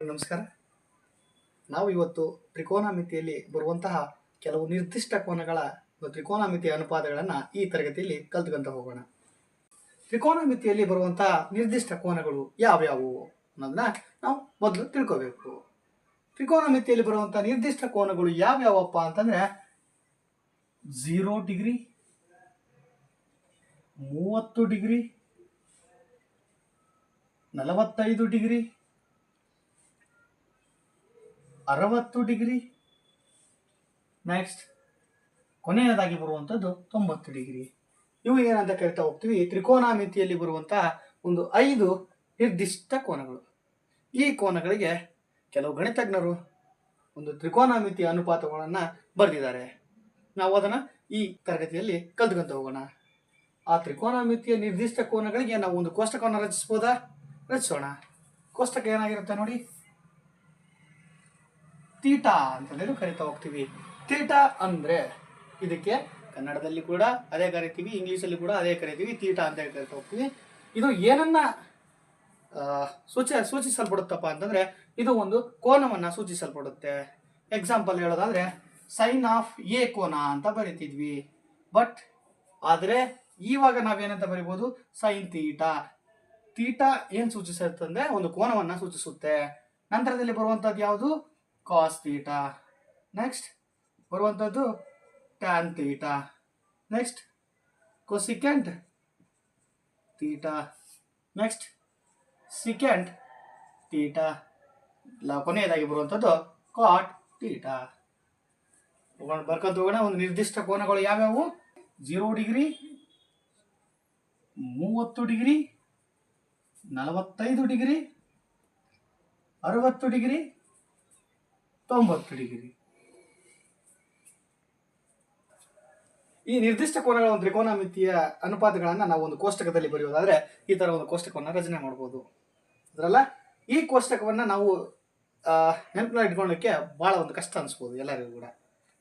ನಮಸ್ಕಾರ. ನಾವು ಇವತ್ತು ತ್ರಿಕೋನಮಿತಿಯಲ್ಲಿ ಬರುವಂತಹ ಕೆಲವು ನಿರ್ದಿಷ್ಟ ಕೋನಗಳ ತ್ರಿಕೋನಮಿತಿಯ ಅನುಪಾತಗಳನ್ನು ಈ ತರಗತಿಯಲ್ಲಿ ಕಲ್ತ್ಕೊಂತ ಹೋಗೋಣ. ತ್ರಿಕೋನಮಿತಿಯಲ್ಲಿ ಬರುವಂತಹ ನಿರ್ದಿಷ್ಟ ಕೋನಗಳು ಯಾವ್ಯಾವು ಅನ್ನೋದನ್ನ ನಾವು ಮೊದಲು ತಿಳ್ಕೋಬೇಕು. ತ್ರಿಕೋನಮಿತಿಯಲ್ಲಿ ಬರುವಂತಹ ನಿರ್ದಿಷ್ಟ ಕೋನಗಳು ಯಾವ್ಯಾವಪ್ಪ ಅಂತಂದ್ರೆ ಝೀರೋ ಡಿಗ್ರಿ, ಮೂವತ್ತು ಡಿಗ್ರಿ, ನಲವತ್ತೈದು ಡಿಗ್ರಿ ಅರವತ್ತು ಡಿಗ್ರಿ. ನೆಕ್ಸ್ಟ್ ಕೊನೆಯದಾಗಿ ಬರುವಂಥದ್ದು ತೊಂಬತ್ತು ಡಿಗ್ರಿ. ಇವು ಏನಂತ ಕರಿತಾ ಹೋಗ್ತೀವಿ? ತ್ರಿಕೋನಮಿತಿಯಲ್ಲಿ ಬರುವಂತಹ ಒಂದು ಐದು ನಿರ್ದಿಷ್ಟ ಕೋನಗಳು. ಈ ಕೋನಗಳಿಗೆ ಕೆಲವು ಗಣಿತಜ್ಞರು ಒಂದು ತ್ರಿಕೋನಾಮಿತಿಯ ಅನುಪಾತಗಳನ್ನು ಬರೆದಿದ್ದಾರೆ. ನಾವು ಅದನ್ನು ಈ ತರಗತಿಯಲ್ಲಿ ಕಲ್ತ್ಕೊಂತ ಹೋಗೋಣ. ಆ ತ್ರಿಕೋನಮಿತಿಯ ನಿರ್ದಿಷ್ಟ ಕೋನಗಳಿಗೆ ನಾವು ಒಂದು ಕೋಷ್ಟಕವನ್ನು ರಚಿಸ್ಬೋದಾ? ರಚಿಸೋಣ. ಕೋಷ್ಟಕ ಏನಾಗಿರುತ್ತೆ ನೋಡಿ. ತೀಟಾ ಅಂತಂದೇಳಿ ಕರಿತಾ ಹೋಗ್ತೀವಿ. ತೀಟಾ ಅಂದ್ರೆ ಇದಕ್ಕೆ ಕನ್ನಡದಲ್ಲಿ ಕೂಡ ಅದೇ ಕರಿತೀವಿ, ಇಂಗ್ಲೀಷಲ್ಲಿ ಕೂಡ ಅದೇ ಕರಿತೀವಿ ತೀಟಾ ಅಂತ ಹೇಳಿ ಕರಿತಾ ಹೋಗ್ತೀವಿ. ಇದು ಏನನ್ನ ಸೂಚ, ಸೂಚಿಸಲ್ಪಡುತ್ತಪ್ಪ ಅಂತಂದ್ರೆ ಇದು ಒಂದು ಕೋನವನ್ನ ಸೂಚಿಸಲ್ಪಡುತ್ತೆ. ಎಕ್ಸಾಂಪಲ್ ಹೇಳೋದಾದ್ರೆ ಸೈನ್ ಆಫ್ ಎ ಕೋನ ಅಂತ ಬರಿತಿದ್ವಿ. ಬಟ್ ಆದರೆ ಇವಾಗ ನಾವೇನಂತ ಬರಿಬೋದು? ಸೈನ್ ತೀಟಾ ತೀಟಾ ಏನು ಸೂಚಿಸುತ್ತೆ ಅಂದ್ರೆ ಒಂದು ಕೋನವನ್ನ ಸೂಚಿಸುತ್ತೆ. ನಂತರದಲ್ಲಿ ಬರುವಂತದ್ದು ಯಾವುದು? ಕಾಸ್ ತೀಟಾ ನೆಕ್ಸ್ಟ್ ಬರುವಂಥದ್ದು tan theta next cosecant theta next secant theta ಕೊನೆಯದಾಗಿ ಬರುವಂಥದ್ದು ಕಾಟ್ ತೀಟಾ ಹೋಗೋಣ, ಬರ್ಕೊಂತ ಹೋಗೋಣ. ಒಂದು ನಿರ್ದಿಷ್ಟ ಕೋನಗಳು ಯಾವ್ಯಾವು? ಜೀರೋ ಡಿಗ್ರಿ ಮೂವತ್ತು ಡಿಗ್ರಿ ನಲವತ್ತೈದು ಡಿಗ್ರಿ ಅರವತ್ತು ಡಿಗ್ರಿ ತೊಂಬತ್ತು ಡಿಗ್ರಿ ಈ ನಿರ್ದಿಷ್ಟ ಕೋನಗಳ ಒಂದು ತ್ರಿಕೋನಮಿತಿಯ ಅನುಪಾತಗಳನ್ನು ನಾವು ಒಂದು ಕೋಷ್ಟಕದಲ್ಲಿ ಬರೆಯೋದಾದ್ರೆ ಈ ತರ ಒಂದು ಕೋಷ್ಟಕವನ್ನು ರಚನೆ ಮಾಡ್ಬೋದು. ಅದರಲ್ಲ ಈ ಕೋಷ್ಟಕವನ್ನ ನಾವು ನೆನಪಿನ ಇಟ್ಕೊಳ್ಳೋಕ್ಕೆ ಬಹಳ ಒಂದು ಕಷ್ಟ ಅನಿಸ್ಬೋದು ಎಲ್ಲರಿಗೂ ಕೂಡ.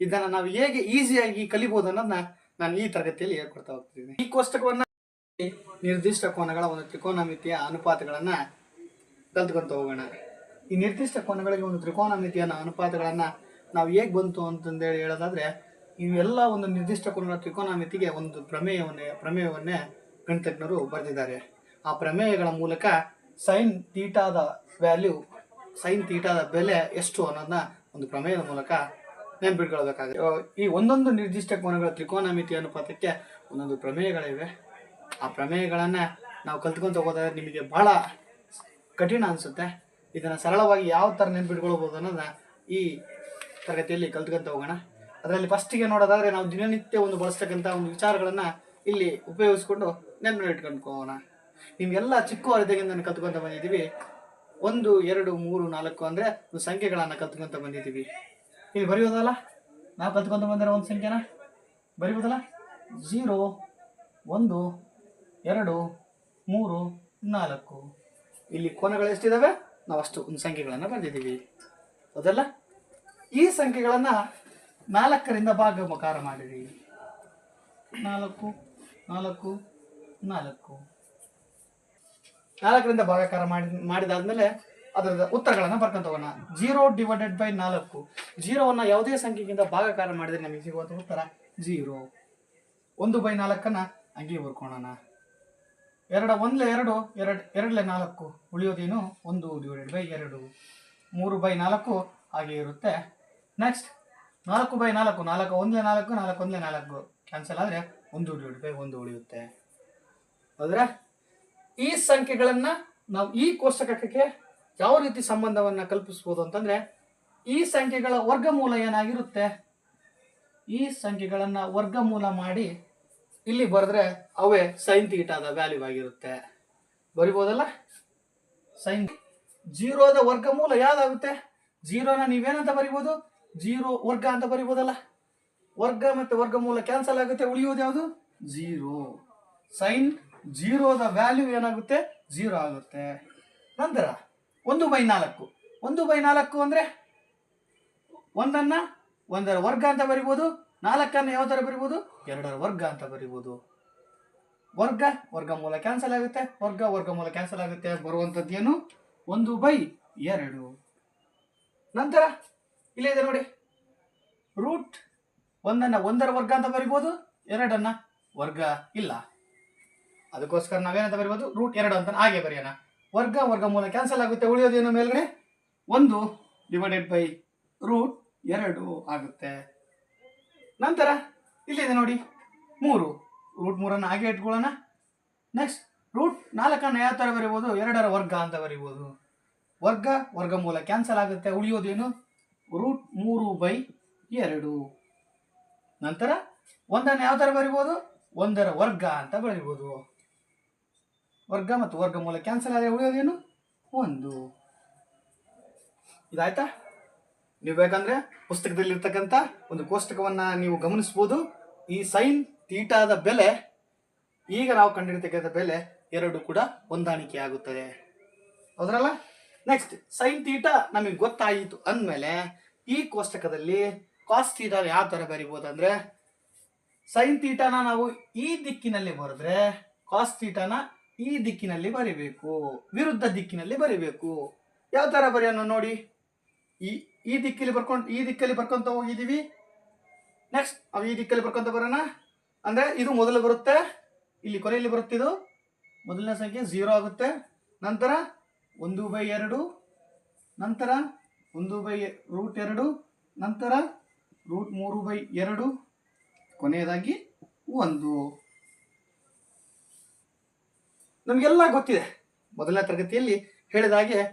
ಇದನ್ನ ನಾವು ಹೇಗೆ ಈಸಿಯಾಗಿ ಕಲಿಬಹುದು ಅನ್ನೋದನ್ನ ನಾನು ಈ ತರಗತಿಯಲ್ಲಿ ಹೇಳ್ಕೊಡ್ತಾ ಹೋಗ್ತೀನಿ ಈ ಕೋಷ್ಟಕವನ್ನ ನಿರ್ದಿಷ್ಟ ಕೋನಗಳ ಒಂದು ತ್ರಿಕೋನಮಿತಿಯ ಅನುಪಾತಗಳನ್ನ ಕಲ್ತ್ಕೊಂತ ಹೋಗೋಣ. ಈ ನಿರ್ದಿಷ್ಟ ಕೋನಗಳಿಗೆ ಒಂದು ತ್ರಿಕೋನ ಮಿತಿಯನ್ನು ಅನುಪಾತಗಳನ್ನು ನಾವು ಹೇಗೆ ಬಂತು ಅಂತಂದೇಳಿ ಹೇಳೋದಾದ್ರೆ, ಇವೆಲ್ಲ ಒಂದು ನಿರ್ದಿಷ್ಟ ಕೋನಗಳ ತ್ರಿಕೋನಮಿತಿಗೆ ಒಂದು ಪ್ರಮೇಯವನ್ನೇ ಪ್ರಮೇಯವನ್ನೇ ಗಣಿತಜ್ಞರು ಬರೆದಿದ್ದಾರೆ. ಆ ಪ್ರಮೇಯಗಳ ಮೂಲಕ ಸೈನ್ ತೀಟಾದ ವ್ಯಾಲ್ಯೂ ಸೈನ್ ತೀಟಾದ ಬೆಲೆ ಎಷ್ಟು ಅನ್ನೋದನ್ನ ಒಂದು ಪ್ರಮೇಯದ ಮೂಲಕ ನೆನ್ಪಿಟ್ಕೊಳ್ಬೇಕಾಗುತ್ತೆ. ಈ ಒಂದೊಂದು ನಿರ್ದಿಷ್ಟ ಕೋನಗಳ ತ್ರಿಕೋನಮಿತಿ ಅನುಪಾತಕ್ಕೆ ಒಂದೊಂದು ಪ್ರಮೇಯಗಳಿವೆ. ಆ ಪ್ರಮೇಯಗಳನ್ನು ನಾವು ಕಲ್ತ್ಕೊಂತ ಹೋಗೋದಾದ್ರೆ ನಿಮಗೆ ಬಹಳ ಕಠಿಣ ಅನಿಸುತ್ತೆ. ಇದನ್ನು ಸರಳವಾಗಿ ಯಾವ ಥರ ನೆನ್ಪಿಟ್ಕೊಳ್ಬೋದು ಅನ್ನೋದನ್ನ ಈ ತರಗತಿಯಲ್ಲಿ ಕಲ್ತ್ಕೊಂತ ಹೋಗೋಣ. ಅದರಲ್ಲಿ ಫಸ್ಟಿಗೆ ನೋಡೋದಾದ್ರೆ ನಾವು ದಿನನಿತ್ಯ ಒಂದು ಬಳಸ್ತಕ್ಕಂಥ ಒಂದು ವಿಚಾರಗಳನ್ನು ಇಲ್ಲಿ ಉಪಯೋಗಿಸ್ಕೊಂಡು ನೆನಪು ಇಟ್ಕೊಂಡ್ಕೋಣ ನಿಮಗೆಲ್ಲ ಚಿಕ್ಕವರಿದ್ದಾಗಿಂದ ಕಲ್ತ್ಕೊಂತ ಬಂದಿದ್ದೀವಿ. ಒಂದು, ಎರಡು, ಮೂರು, ನಾಲ್ಕು ಅಂದರೆ ಒಂದು ಸಂಖ್ಯೆಗಳನ್ನು ಕಲ್ತ್ಕೊಂತ ಬಂದಿದ್ದೀವಿ. ಇಲ್ಲಿ ಬರೆಯೋದಲ್ಲ ನಾವು ಕಲ್ತ್ಕೊಂತ ಬಂದಿರೋ ಒಂದು ಸಂಖ್ಯೆನ? ಬರೀಬೋದಲ್ಲ? ಝೀರೋ ಒಂದು, ಎರಡು, ಮೂರು, ನಾಲ್ಕು. ಇಲ್ಲಿ ಕೋನಗಳು ಎಷ್ಟಿದಾವೆ? ನಾವು ಅಷ್ಟು ಒಂದು ಸಂಖ್ಯೆಗಳನ್ನು ಬರೆದಿದ್ದೀವಿ ಹೌದಲ್ಲ? ಈ ಸಂಖ್ಯೆಗಳನ್ನು ನಾಲ್ಕರಿಂದ ಭಾಗಮಕಾರ ಮಾಡಿರಿ. ನಾಲ್ಕು ನಾಲ್ಕು ನಾಲ್ಕು. ನಾಲ್ಕರಿಂದ ಭಾಗಕಾರ ಮಾಡಿ, ಮಾಡಿದಾದ್ಮೇಲೆ ಅದರ ಉತ್ತರಗಳನ್ನು ಬರ್ಕೊಂತ ಹೋಗೋಣ. ಜೀರೋ ಡಿವೈಡೆಡ್ ಬೈ ನಾಲ್ಕು. ಜೀರೋವನ್ನು ಯಾವುದೇ ಸಂಖ್ಯೆಗಿಂತ ಭಾಗಕಾರ ಮಾಡಿದರೆ ನಮಗೆ ಸಿಗುವಂಥ ಉತ್ತರ ಜೀರೋ. ಒಂದು ಬೈ ನಾಲ್ಕನ್ನು ಹಂಗೆ ಬರ್ಕೊಳ್ಳೋಣ ಎರಡ ಒಂದ್ಲೆ ಎರಡು ಎರಡು, ಎರಡ್ಲೆ ನಾಲ್ಕು ಉಳಿಯೋದೇನು ಒಂದು ಡಿವೈಡೆಡ್ ಬೈ ಎರಡು. ಮೂರು ಬೈ ನಾಲ್ಕು ಹಾಗೆ ಇರುತ್ತೆ. ನೆಕ್ಸ್ಟ್ ನಾಲ್ಕು ಬೈ ನಾಲ್ಕು ನಾಲ್ಕು ಒಂದ್ಲೆ ನಾಲ್ಕು ನಾಲ್ಕು ಒಂದ್ಲೆ ನಾಲ್ಕು. ಕ್ಯಾನ್ಸಲ್ ಆದರೆ ಒಂದು ಡಿವೈಡ್ ಬೈ ಒಂದು ಉಳಿಯುತ್ತೆ. ಹೌದ್ರೆ? ಈ ಸಂಖ್ಯೆಗಳನ್ನು ನಾವು ಈ ಕೋಷ್ಟಕಕ್ಕೆ ಯಾವ ರೀತಿ ಸಂಬಂಧವನ್ನು ಕಲ್ಪಿಸ್ಬೋದು ಅಂತಂದ್ರೆ, ಈ ಸಂಖ್ಯೆಗಳ ವರ್ಗಮೂಲ ಏನಾಗಿರುತ್ತೆ? ಈ ಸಂಖ್ಯೆಗಳನ್ನು ವರ್ಗಮೂಲ ಮಾಡಿ ಇಲ್ಲಿ ಬರೆದ್ರೆ ಅವೇ ಸೈನ್ ತೀಟಾದ ವ್ಯಾಲ್ಯೂ ಆಗಿರುತ್ತೆ. ಬರಿಬೋದಲ್ಲ? ಸೈನ್ ಜೀರೋದ ವರ್ಗಮೂಲ ಯಾವ್ದಾಗುತ್ತೆ? ಜೀರೋನ ನೀವೇನಂತ ಬರಿಬೋದು? ಜೀರೋ ವರ್ಗ ಅಂತ ಬರಿಬೋದಲ್ಲ? ವರ್ಗ ಮತ್ತೆ ವರ್ಗಮೂಲ ಕ್ಯಾನ್ಸಲ್ ಆಗುತ್ತೆ, ಉಳಿಯೋದು ಯಾವುದು? ಜೀರೋ ಸೈನ್ ಜೀರೋದ ವ್ಯಾಲ್ಯೂ ಏನಾಗುತ್ತೆ? ಜೀರೋ ಆಗುತ್ತೆ. ನಂತರ ಒಂದು ಬೈ ನಾಲ್ಕು. ಒಂದು ಬೈ ನಾಲ್ಕು ಅಂದರೆ ಒಂದನ್ನು ಒಂದರ ವರ್ಗ ಅಂತ ಬರಿಬೋದು. ನಾಲ್ಕನ್ನು ಯಾವ ಥರ ಬರಿಬೋದು? ಎರಡರ ವರ್ಗ ಅಂತ ಬರಿಬೋದು. ವರ್ಗ ವರ್ಗಮೂಲ ಕ್ಯಾನ್ಸಲ್ ಆಗುತ್ತೆ. ವರ್ಗ ವರ್ಗಮೂಲ ಕ್ಯಾನ್ಸಲ್ ಆಗುತ್ತೆ. ಬರುವಂಥದ್ದು ಏನು? ಒಂದು ಬೈ ಎರಡು. ನಂತರ, ಇಲ್ಲೇ ಇದೆ ನೋಡಿ. ರೂಟ್ ಒಂದನ್ನು ಒಂದರ ವರ್ಗ ಅಂತ ಬರಿಬೋದು, ಎರಡನ್ನ ವರ್ಗ ಇಲ್ಲ. ಅದಕ್ಕೋಸ್ಕರ ನಾವೇನಂತ ಬರಿಬೋದು? ರೂಟ್ ಎರಡು ಅಂತ ಹಾಗೆ ಬರೆಯೋಣ. ವರ್ಗ ವರ್ಗ ಮೂಲ ಕ್ಯಾನ್ಸಲ್ ಆಗುತ್ತೆ. ಉಳಿಯೋದೇನು ಮೇಲ್ಗಡೆ? ಒಂದು ಡಿವೈಡೆಡ್ ಬೈ ರೂಟ್ ಎರಡು ಆಗುತ್ತೆ. ನಂತರ ಇಲ್ಲಿದೆ ನೋಡಿ. ಮೂರು. ರೂಟ್ ಮೂರನ್ನು ಹಾಗೆ ಇಟ್ಕೊಳ್ಳೋಣ. ನೆಕ್ಸ್ಟ್ ರೂಟ್ ನಾಲ್ಕನ್ನು ಯಾವ ಥರ ಬರಿಬೋದು? ಎರಡರ ವರ್ಗ ಅಂತ ಬರಿಬೋದು. ವರ್ಗ ವರ್ಗಮೂಲ ಕ್ಯಾನ್ಸಲ್ ಆಗುತ್ತೆ. ಉಳಿಯೋದೇನು ರೂಟ್ ಮೂರು ಬೈ ಎರಡು. ನಂತರ ಒಂದನ್ನು ಯಾವ ಥರ ಬರಿಬೋದು? ಒಂದರ ವರ್ಗ ಅಂತ ಬರಿಬೋದು. ವರ್ಗ ಮತ್ತು ವರ್ಗಮೂಲ ಕ್ಯಾನ್ಸಲ್ ಆದರೆ ಉಳಿಯೋದೇನು ಒಂದು. ಇದಾಯ್ತಾ? ನೀವು ಬೇಕಂದ್ರೆ ಪುಸ್ತಕದಲ್ಲಿರ್ತಕ್ಕಂಥ ಒಂದು ಕೋಷ್ಟಕವನ್ನ ನೀವು ಗಮನಿಸ್ಬೋದು. ಈ ಸೈನ್ ತೀಟಾದ ಬೆಲೆ, ಈಗ ನಾವು ಕಂಡಿರ್ತಕ್ಕಂಥ ಬೆಲೆ ಎರಡು ಕೂಡ ಹೊಂದಾಣಿಕೆ ಆಗುತ್ತದೆ. ಹೌದ್ರಲ್ಲ? ನೆಕ್ಸ್ಟ್ ಸೈನ್ ತೀಟಾ ನಮಗೆ ಗೊತ್ತಾಯಿತು ಅಂದಮೇಲೆ ಈ ಕೋಷ್ಟಕದಲ್ಲಿ ಕಾಸ್ ತೀಟಾ ಯಾವ ಥರ ಬರಿಬೋದು ಅಂದ್ರೆ ಸೈನ್ ತೀಟಾನ ನಾವು ಈ ದಿಕ್ಕಿನಲ್ಲಿ ಬರೆದ್ರೆ ಕಾಸ್ ತೀಟಾನ ಈ ದಿಕ್ಕಿನಲ್ಲಿ ಬರಿಬೇಕು, ವಿರುದ್ಧ ದಿಕ್ಕಿನಲ್ಲಿ ಬರಿಬೇಕು. ಯಾವ ಥರ ಬರೆಯೋಣ ನೋಡಿ, ಈ ಈ ದಿಕ್ಕಲ್ಲಿ ಬರ್ಕೊಂಡು, ಈ ದಿಕ್ಕಲ್ಲಿ ಬರ್ಕೊಂತ ಹೋಗಿದ್ದೀವಿ. ನೆಕ್ಸ್ಟ್ ಅವು ಈ ದಿಕ್ಕಲ್ಲಿ ಬರ್ಕೊಂತ ಬರೋಣ. ಅಂದ್ರೆ ಇದು ಮೊದಲು ಬರುತ್ತೆ. ಇಲ್ಲಿ ಕೊನೆಯಲ್ಲಿ ಬರುತ್ತೆ ಇದು. ಮೊದಲನೇ ಸಂಖ್ಯೆ ಝೀರೋ ಆಗುತ್ತೆ. ನಂತರ ಒಂದು ಬೈ ಎರಡು. ನಂತರ ಒಂದು ಬೈ ರೂಟ್ ಎರಡು. ನಂತರ ರೂಟ್ ಮೂರು ಬೈ ಎರಡು. ಕೊನೆಯದಾಗಿ ಒಂದು. ನಮಗೆಲ್ಲ ಗೊತ್ತಿದೆ. ಮೊದಲನೇ ತರಗತಿಯಲ್ಲಿ ಹೇಳಿದ ಹಾಗೆ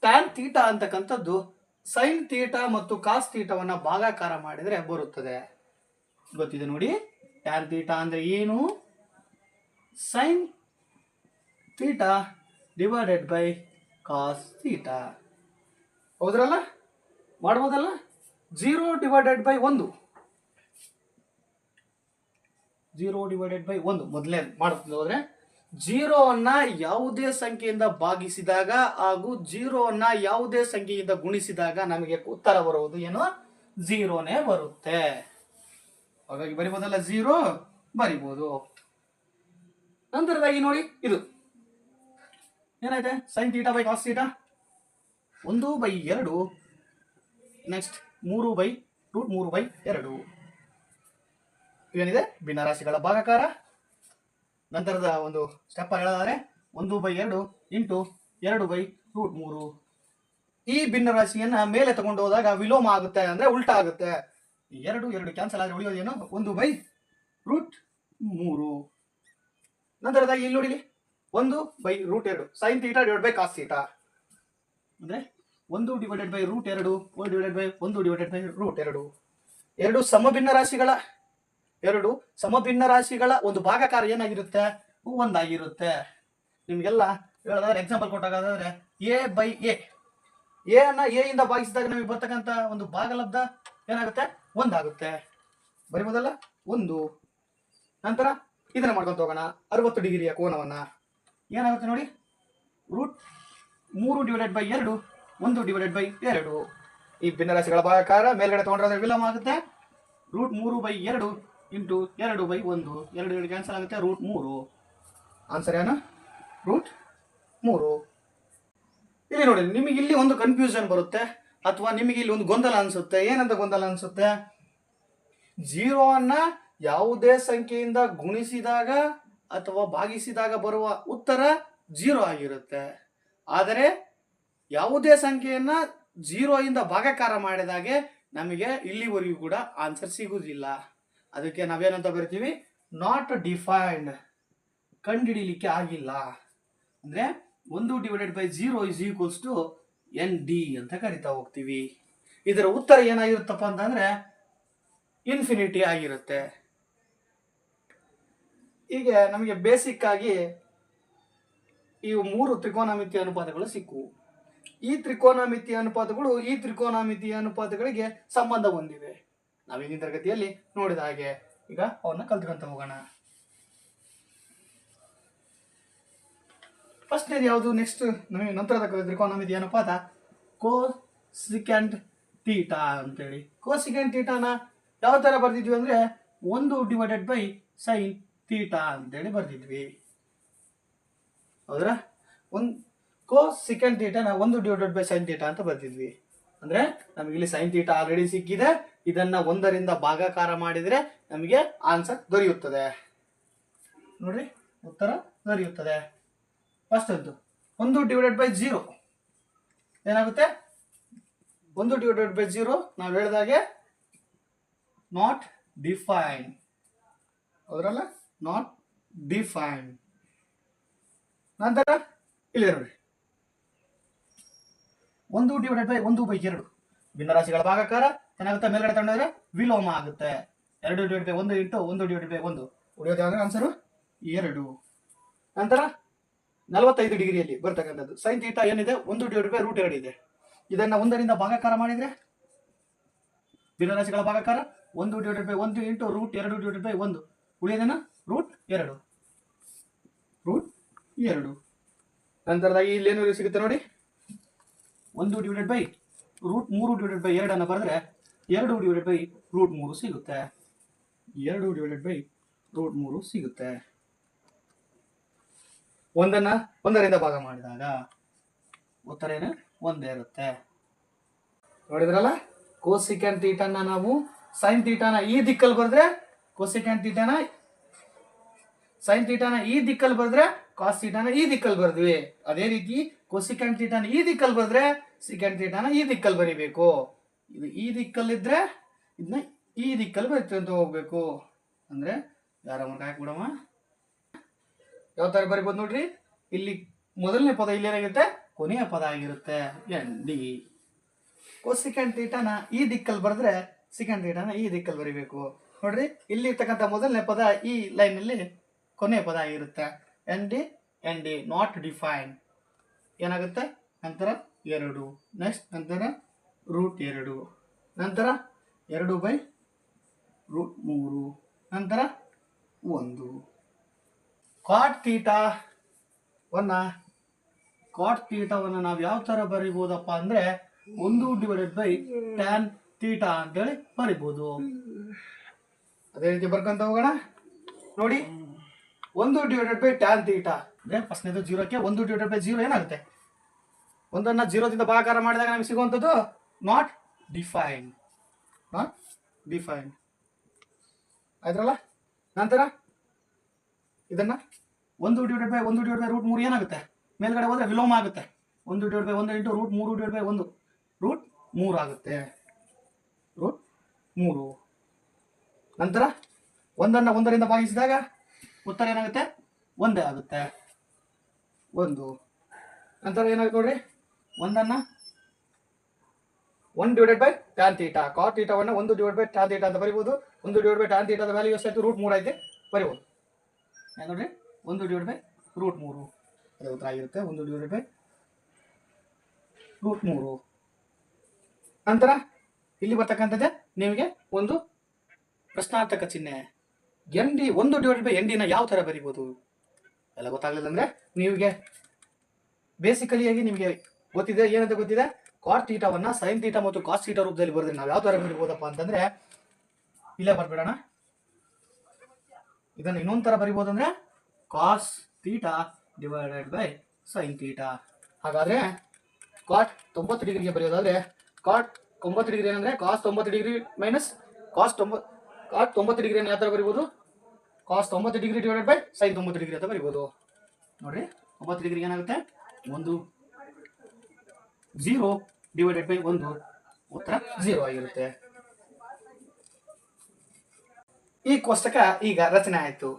ಟ್ಯಾನ್ ತೀಟ ಅಂತಕ್ಕಂಥದ್ದು ಸೈನ್ ತೀಟಾ ಮತ್ತು ಕಾಸ್ ತೀಟವನ್ನು ಭಾಗಾಕಾರ ಮಾಡಿದರೆ ಬರುತ್ತದೆ. ಗೊತ್ತಿದೆ ನೋಡಿ? ಟ್ಯಾನ್ ತೀಟಾ ಅಂದ್ರೆ ಏನು? Sine theta divided by cos theta ಹೌದ್ರಲ್ಲ? ಮಾಡ್ಬೋದಲ್ಲ? ಜೀರೋ ಡಿವೈಡೆಡ್ ಬೈ ಒಂದು. ಜೀರೋ ಡಿವೈಡೆಡ್ ಬೈ ಒಂದು. ಮೊದಲೇ ಮಾಡ್ತೀನಿ ಹೋದ್ರೆ? ಜೀರೋವನ್ನ ಯಾವುದೇ ಸಂಖ್ಯೆಯಿಂದ ಭಾಗಿಸಿದಾಗ ಹಾಗೂ ಜೀರೋವನ್ನು ಯಾವುದೇ ಸಂಖ್ಯೆಯಿಂದ ಗುಣಿಸಿದಾಗ ನಮಗೆ ಉತ್ತರ ಬರುವುದು ಏನು? ಜೀರೋನೇ ಬರುತ್ತೆ. ಹಾಗಾಗಿ ಬರಿಬೋದಲ್ಲ? ಜೀರೋ ಬರಿಬೋದು. ನಂತರದಾಗಿ ನೋಡಿ, ಇದು. ಏನಾಯ್ತೆ? Sine theta by cos theta ಒಂದು ಬೈ ಎರಡು. ನೆಕ್ಸ್ಟ್ ಮೂರು ಬೈ ರೂಟ್ ಮೂರು ಬೈ ಎರಡು. ಏನಿದೆ ಭಿನ್ನರಾಶಿಗಳ ಭಾಗಾಕಾರ. ನಂತರದ ಒಂದು ಸ್ಟೆಪ್ ಹೇಳೋದಾದ್ರೆ ಒಂದು ಬೈ ಎರಡು ಇಂಟು ಎರಡು ಬೈ ರೂಟ್ ಮೂರು. ಈ ಭಿನ್ನರಾಶಿಯನ್ನು ಮೇಲೆ ತಗೊಂಡು ಹೋದಾಗ ವಿಲೋಮ ಆಗುತ್ತೆ ಅಂದ್ರೆ ಉಲ್ಟಾ ಆಗುತ್ತೆ. ಎರಡು ಎರಡು ಕ್ಯಾನ್ಸಲ್ ಆದ್ರೆ ಉಳಿಯೋದೇನು ಒಂದು ಬೈ ರೂಟ್ ಮೂರು. ನಂತರದಾಗಿ ಇಲ್ಲಿ ನೋಡಿ ಒಂದು ಬೈ ರೂಟ್ ಎರಡು. Sine theta divide by cos theta ಅಂದ್ರೆ ಒಂದು ಡಿವೈಡೆಡ್ ಬೈ ರೂಟ್ ಎರಡು, ಒಂದು ಡಿವೈಡೆಡ್ ಬೈ ಒಂದು ಡಿವೈಡೆಡ್ ಬೈ ರೂಟ್ ಎರಡು. ಎರಡು ಸಮಭಿನ್ನ ರಾಶಿಗಳ ಎರಡು ಸಮಭಿನ್ನ ರಾಶಿಗಳ ಒಂದು ಭಾಗಕಾರ ಏನಾಗಿರುತ್ತೆ? ಒಂದಾಗಿರುತ್ತೆ. ನಿಮ್ಗೆಲ್ಲ ಹೇಳೋದಾದ್ರೆ ಎಕ್ಸಾಂಪಲ್ ಕೊಟ್ಟಾಗಾದ್ರೆ ಎ ಬೈ ಎ ಎ ಅನ್ನ ಎ ಇಂದ ಭಾಗಿಸಿದಾಗ ನಮಗೆ ಬರ್ತಕ್ಕಂಥ ಒಂದು ಭಾಗಲಬ್ಧ ಏನಾಗುತ್ತೆ? ಒಂದಾಗುತ್ತೆ. ಬರಿಬೋದಲ್ಲ? ಒಂದು. ನಂತರ ಇದನ್ನ ಮಾಡ್ಕೊಂತ ಹೋಗೋಣ. ಅರವತ್ತು ಡಿಗ್ರಿಯ ಕೋನವನ್ನ. ಏನಾಗುತ್ತೆ ನೋಡಿ? ರೂಟ್ ಮೂರು ಡಿವೈಡೆಡ್ ಬೈ ಎರಡು, ಒಂದು ಡಿವೈಡೆಡ್ ಬೈ ಎರಡು. ಈ ಭಿನ್ನರಾಶಿಗಳ ಭಾಗಕಾರ ಮೇಲ್ಗಡೆ ತಗೊಂಡ್ರೆ ವಿಲಂಬ ಆಗುತ್ತೆ. ರೂಟ್ ಮೂರು ಬೈ ಎರಡು ಇಂಟು ಎರಡು ಬೈ ಒಂದು. ಎರಡು ಎರಡು ಕ್ಯಾನ್ಸಲ್ ಆಗುತ್ತೆ. ರೂಟ್ ಮೂರು. ಆನ್ಸರ್ ಏನಾ? ರೂಟ್ ಮೂರು. ಇಲ್ಲಿ ನೋಡಿ, ನಿಮಗೆ ಇಲ್ಲಿ ಒಂದು ಕನ್ಫ್ಯೂಷನ್ ಬರುತ್ತೆ ಅಥವಾ ನಿಮಗೆ ಇಲ್ಲಿ ಒಂದು ಗೊಂದಲ ಅನಿಸುತ್ತೆ. ಏನಂತ ಗೊಂದಲ ಅನಿಸುತ್ತೆ? ಜೀರೋವನ್ನು ಯಾವುದೇ ಸಂಖ್ಯೆಯಿಂದ ಗುಣಿಸಿದಾಗ ಅಥವಾ ಭಾಗಿಸಿದಾಗ ಬರುವ ಉತ್ತರ ಜೀರೋ ಆಗಿರುತ್ತೆ. ಆದರೆ ಯಾವುದೇ ಸಂಖ್ಯೆಯನ್ನು ಜೀರೋಯಿಂದ ಭಾಗಾಕಾರ ಮಾಡಿದಾಗೆ ನಮಗೆ ಇಲ್ಲಿವರೆಗೂ ಕೂಡ ಆನ್ಸರ್ ಸಿಗುವುದಿಲ್ಲ ಅದಕ್ಕೆ ನಾವೇನಂತ ಬರ್ತೀವಿ ನಾಟ್ ಡಿಫೈನ್ಡ್ ಕಂಡುಹಿಡಿಲಿಕ್ಕೆ ಆಗಿಲ್ಲ. ಅಂದ್ರೆ ಒಂದು divided by zero is equals to N D ಅಂತ ಕರಿತಾ ಹೋಗ್ತೀವಿ. ಇದರ ಉತ್ತರ ಏನಾಗಿರುತ್ತಪ್ಪ ಅಂತಂದರೆ ಇನ್ಫಿನಿಟಿ ಆಗಿರುತ್ತೆ. ಹೀಗೆ ನಮಗೆ ಬೇಸಿಕ್ ಆಗಿ ಈ ಮೂರು ತ್ರಿಕೋನಮಿತಿ ಅನುಪಾತಗಳು ಸಿಕ್ಕುವು ಈ ತ್ರಿಕೋನಮಿತಿ ಅನುಪಾತಗಳು ಈ ತ್ರಿಕೋನಮಿತಿ ಅನುಪಾತಗಳಿಗೆ ಸಂಬಂಧ ಹೊಂದಿವೆ. ನಾವು ಹಿಂದಿನ ತರಗತಿಯಲ್ಲಿ ನೋಡಿದ ಹಾಗೆ ಈಗ ಅವನ್ನ ಕಲ್ತ್ಕೊಂತ ಹೋಗೋಣ. ಫಸ್ಟ್ನೇದು ಯಾವುದು? ನೆಕ್ಸ್ಟ್ ನಮಗೆ ನಂತರದ ತ್ರಿಕೋನಮಿತಿ ಅದ ಕೋ ಸಿಕೆಂಡ್ ತೀಟಾ ಅಂತೇಳಿ. ಕೋ ಸಿಕೆಂಡ್ ತೀಟಾನ ಯಾವ ಥರ ಬರ್ದಿದ್ವಿ ಅಂದ್ರೆ ಒಂದು ಡಿವೈಡೆಡ್ ಬೈ ಸೈನ್ ತೀಟಾ ಅಂತೇಳಿ ಬರ್ದಿದ್ವಿ. ಹೌದ್ರ? ಒಂದು ಕೋ ಸಿಕೆಂಡ್ ತೀಟಾನ ಒಂದು ಡಿವೈಡೆಡ್ ಬೈ ಸೈನ್ ತೀಟಾ ಅಂತ ಬರ್ದಿದ್ವಿ. ಅಂದ್ರೆ ನಮಗಿಲ್ಲಿ ಸೈನ್ ಟೀಟಾ ಆಲ್ರೆಡಿ ಸಿಕ್ಕಿದೆ. ಇದನ್ನ ಒಂದರಿಂದ ಭಾಗಾಕಾರ ಮಾಡಿದ್ರೆ ನಮಗೆ ಆನ್ಸರ್ ದೊರೆಯುತ್ತದೆ. ನೋಡ್ರಿ, ಉತ್ತರ ದೊರೆಯುತ್ತದೆ. ಫಸ್ಟ್ ಒಂದು ಒಂದು ಡಿವೈಡೆಡ್ ಬೈ ಜೀರೋ ಏನಾಗುತ್ತೆ? ಒಂದು ಡಿವೈಡೆಡ್ ಬೈ ಜೀರೋ ನಾವು ಹೇಳಿದಾಗೆ ನಾಟ್ ಡಿಫೈನ್ ಅವರಲ್ಲ ನಾಟ್ ಡಿಫೈನ್ ನಂತರ ಇಲ್ಲಿ ನೋಡಿ ಒಂದು ಡಿವೈಡೆಡ್ ಬೈ ಒಂದು ಬೈ ಎರಡು. ಭಿನ್ನರಾಶಿಗಳ ಭಾಗಾಕಾರ ಏನಾಗುತ್ತೆ ಮೇಲ್ಗಡೆ ತಗೊಂಡ್ರೆ ವಿಲೋಮ ಆಗುತ್ತೆ. ಎರಡು ಡಿವೈಡ್ ಬೈ ಒಂದು ಇಂಟು ಒಂದು ಡಿವೈಡ್ ಬೈ ಒಂದು. ಉಳಿಯೋದು ಯಾವ್ದು ಆನ್ಸರು ಎರಡು. ನಂತರ ನಲವತ್ತೈದು ಡಿಗ್ರಿಯಲ್ಲಿ ಬರ್ತಕ್ಕಂಥದ್ದು. ಸೈನ್ ತೀಟ ಏನಿದೆ? ಒಂದು ಡಿವೈಡ್ ಬೈ ರೂಟ್ ಎರಡು ಇದೆ. ಇದನ್ನ ಒಂದರಿಂದ ಭಾಗಾಕಾರ ಮಾಡಿದ್ರೆ? ಭಿನ್ನರಾಶಿಗಳ ಭಾಗಾಕಾರ? ಒಂದು ಡಿವೈಡ್ ಬೈ ಒಂದು ಇಂಟು ರೂಟ್ ಎರಡು ಡಿವೈಡ್ ಬೈ ಒಂದು. ಉಳಿಯೋದನ್ನ ರೂಟ್ ಎರಡು. ರೂಟ್ ಎರಡು. ನಂತರದಾಗಿ ಇಲ್ಲೇನು ಸಿಗುತ್ತೆ ನೋಡಿ? ಒಂದು ಡಿವೈಡೆಡ್ ಬೈ ರೂಟ್ ಮೂರು ಡಿವೈಡೆಡ್ ಬೈ ಎರಡನ್ನು ಬರೆದ್ರೆ ಎರಡು ಡಿವೈಡೆಡ್ ಬೈ ರೂಟ್ ಮೂರು ಸಿಗುತ್ತೆ. ಎರಡು ಡಿವೈಡೆಡ್ ಬೈ ರೂಟ್ ಮೂರು ಸಿಗುತ್ತೆ. ಒಂದನ್ನ ಒಂದರಿಂದ ಭಾಗ ಮಾಡಿದಾಗ ಉತ್ತರ ಏನು? ಒಂದೇ ಇರುತ್ತೆ. ನೋಡಿದ್ರಲ್ಲ? ಕೋಸಿಕ್ಯಾನ್ ತೀಟನ್ನ ನಾವು ಸೈನ್ ತೀಟಾನ ಈ ದಿಕ್ಕಲ್ಲಿ ಬರೆದ್ರೆ ಕೋಸಿಕ್ಯಾನ್ ತೀಟಾನ ಸೈನ್ ತೀಟಾನ ಈ ದಿಕ್ಕಲ್ಲಿ ಬರೆದ್ರೆ ಕಾಸ್ ತೀಟಾನ ಈ ದಿಕ್ಕಲ್ಲಿ ಬರ್ದ್ವಿ. ಅದೇ ರೀತಿ ಕೋಸಿಕನ್ ತೀಟಾನ ಈ ದಿಕ್ಕಲ್ಲಿ ಬರೆದ್ರೆ ಸಿಕ್ಯಾನ್ ತೀಟಾನ ಈ ದಿಕ್ಕಲ್ಲಿ ಬರಿಬೇಕು. ಇದು ಈ ದಿಕ್ಕಲ್ಲಿದ್ರೆ ಇದನ್ನ ಈ ದಿಕ್ಕಲ್ಲಿ ಬರಿತಂತ ಹೋಗ್ಬೇಕು. ಅಂದ್ರೆ ಯಾರ ಮುಂದೆ ಹಾಕ್ಬಿಡಮ್ಮ? ಯಾವ ತರ ಬರಿಬೋದು ನೋಡ್ರಿ. ಇಲ್ಲಿ ಮೊದಲನೇ ಪದ ಇಲ್ಲಿ ಏನಾಗಿರುತ್ತೆ? ಕೊನೆಯ ಪದ ಆಗಿರುತ್ತೆ. N D. ಸೆಕೆಂಡ್ ತೀಟನ ಈ ದಿಕ್ಕಲ್ಲಿ ಬರೆದ್ರೆ ಸೆಕೆಂಡ್ ತೀಟನ ಈ ದಿಕ್ಕಲ್ಲಿ ಬರಿಬೇಕು. ನೋಡ್ರಿ, ಇಲ್ಲಿ ಇರ್ತಕ್ಕಂಥ ಮೊದಲನೇ ಪದ ಈ ಲೈನಲ್ಲಿ ಕೊನೆಯ ಪದ ಆಗಿರುತ್ತೆ. N D N D not define ಏನಾಗುತ್ತೆ? ನಂತರ ಎರಡು. ನೆಕ್ಸ್ಟ್ ನಂತರ ರೂಟ್ ಎರಡು. ನಂತರ ಎರಡು ಬೈ ರೂಟ್ ಮೂರು. ನಂತರ ಒಂದು. ಕಾಟ್ ತೀಟವನ್ನು ಕಾಟ್ ತೀಟವನ್ನು ನಾವು ಯಾವ ಥರ ಬರಿಬೋದಪ್ಪ ಅಂದರೆ ಒಂದು ಡಿವೈಡೆಡ್ ಬೈ ಟ್ಯಾನ್ ತೀಟಾ ಅಂತೇಳಿ ಬರಿಬೋದು. ಅದೇ ರೀತಿ ಬರ್ಕೊಂತ ಹೋಗೋಣ. ನೋಡಿ, ಒಂದು ಡಿವೈಡೆಡ್ ಬೈ ಟ್ಯಾನ್ ತೀಟ ಅಂದರೆ ಫಸ್ಟ್ನೇದು ಜೀರೋಕ್ಕೆ ಒಂದು ಡಿವೈಡೆಡ್ ಬೈ ಜೀರೋ ಏನಾಗುತ್ತೆ? ಒಂದನ್ನ ಜೀರೋದಿಂದ ಭಾಗಾಕಾರ ಮಾಡಿದಾಗ ನಮಗೆ ಸಿಗುವಂಥದ್ದು ನಾಟ್ ಡಿಫೈನ್ ನಾಟ್ ಡಿಫೈನ್ ಆಯ್ತಲ್ಲ ನಂತರ ಇದನ್ನ ಒಂದು ಡಿವೈಡೆಡ್ ಬೈ ಒಂದು ಡಿವೈಡ್ ಬೈ ರೂಟ್ ಮೂರು ಏನಾಗುತ್ತೆ? ಮೇಲ್ಗಡೆ ಹೋದ್ರೆ ವಿಲೋಮ ಆಗುತ್ತೆ. ಒಂದು ಡಿವೈಡ್ ಬೈ ಒಂದು ಇಂಟು ರೂಟ್ ಮೂರು ಡಿವೈಡ್ ಬೈ ಒಂದು. ರೂಟ್ ಮೂರು ಆಗುತ್ತೆ. ರೂಟ್ ಮೂರು. ನಂತರ ಒಂದನ್ನು ಒಂದರಿಂದ ಭಾಗಿಸಿದಾಗ ಉತ್ತರ ಏನಾಗುತ್ತೆ? ಒಂದೇ ಆಗುತ್ತೆ. ಒಂದು. ನಂತರ ಏನಾಗುತ್ತೆ ನೋಡ್ರಿ? ಒಂದನ್ನ one divided by tan theta cot ತೀಟವನ್ನು ಒಂದು ಡಿವೈಡ್ ಬೈ ಟ್ಯಾನ್ ತೀಟಾ ಅಂತ ಬರಿಬೋದು. ಒಂದು ಡಿವೈಡ್ ಬೈ ಟ್ಯಾನ್ ತೀಟಾದ ವ್ಯಾಲ್ಯೂ ಎಷ್ಟಾಯ್ತು ರೂಟ್ ಮೂರು ಐತೆ. ಬರಿಬೋದು. ನೋಡಿ ಒಂದು ಡಿವೈಡ್ ಬೈ ರೂಟ್ ಮೂರು. ಅದೇ ಉತ್ತರ ಆಗಿರುತ್ತೆ. ಒಂದು ಡಿವೈಡ್ ಬೈ ರೂಟ್ ಮೂರು. ನಂತರ ಇಲ್ಲಿ ಬರ್ತಕ್ಕಂಥದ್ದೇ ನಿಮಗೆ ಒಂದು ಪ್ರಶ್ನಾರ್ಥಕ ಚಿಹ್ನೆ. ಎನ್ ಡಿ ಒಂದು ಡಿವೈಡ್ ಬೈ ಎನ್ ಡಿನ ಯಾವ ಥರ ಬರಿಬೋದು? ಎಲ್ಲ ಗೊತ್ತಾಗಲಿಲ್ಲ ಅಂದರೆ ನಿಮಗೆ ಬೇಸಿಕಲಿಯಾಗಿ ನಿಮಗೆ ಗೊತ್ತಿದೆ, ಏನಂತ ಗೊತ್ತಿದೆ? ಕಾಟ್ ತೀಟವನ್ನ ಸೈನ್ ತೀಟ ಮತ್ತು ಕಾಸ್ ತೀಟ ರೂಪದಲ್ಲಿ ಬರೆದ್ರೆ ನಾವು ಯಾವ ಥರ ಬರಿಬೋದಪ್ಪ ಅಂತಂದ್ರೆ, ಇಲ್ಲೇ ಬರ್ಬೇಡಣ ಇದನ್ನು ಇನ್ನೊಂದು ಥರ ಬರಿಬೋದು ಅಂದ್ರೆ cos theta divided by sine theta ಹಾಗಾದ್ರೆ ಕಾಟ್ ತೊಂಬತ್ತು ಡಿಗ್ರಿಗೆ ಬರೆಯೋದಾದ್ರೆ ಕಾಟ್ ತೊಂಬತ್ತು ಡಿಗ್ರಿ ಏನಂದ್ರೆ ಕಾಸ್ ತೊಂಬತ್ತು ಡಿಗ್ರಿ ಮೈನಸ್ ಕಾಸ್ ತೊಂಬತ್ತು ಕಾಟ್ ತೊಂಬತ್ತು ಡಿಗ್ರಿಯನ್ನು ಯಾವ ಥರ ಬರಿಬೋದು? ಕಾಸ್ ತೊಂಬತ್ತು ಡಿಗ್ರಿ ಡಿವೈಡೆಡ್ ಬೈ ಸೈನ್ ತೊಂಬತ್ತು ಡಿಗ್ರಿ ಅಂತ ಬರಿಬೋದು. ನೋಡ್ರಿ ಒಂಬತ್ತು ಡಿಗ್ರಿಗೆ ಏನಾಗುತ್ತೆ? ಒಂದು ಝೀರೋ ಡಿವೈಡೆಡ್ ಬೈ ಒಂದು ಉತ್ತರ ಝೀರೋ ಆಗಿರುತ್ತೆ. ಈ ಕೋಷ್ಟಕ ಈಗ ರಚನೆ ಆಯಿತು.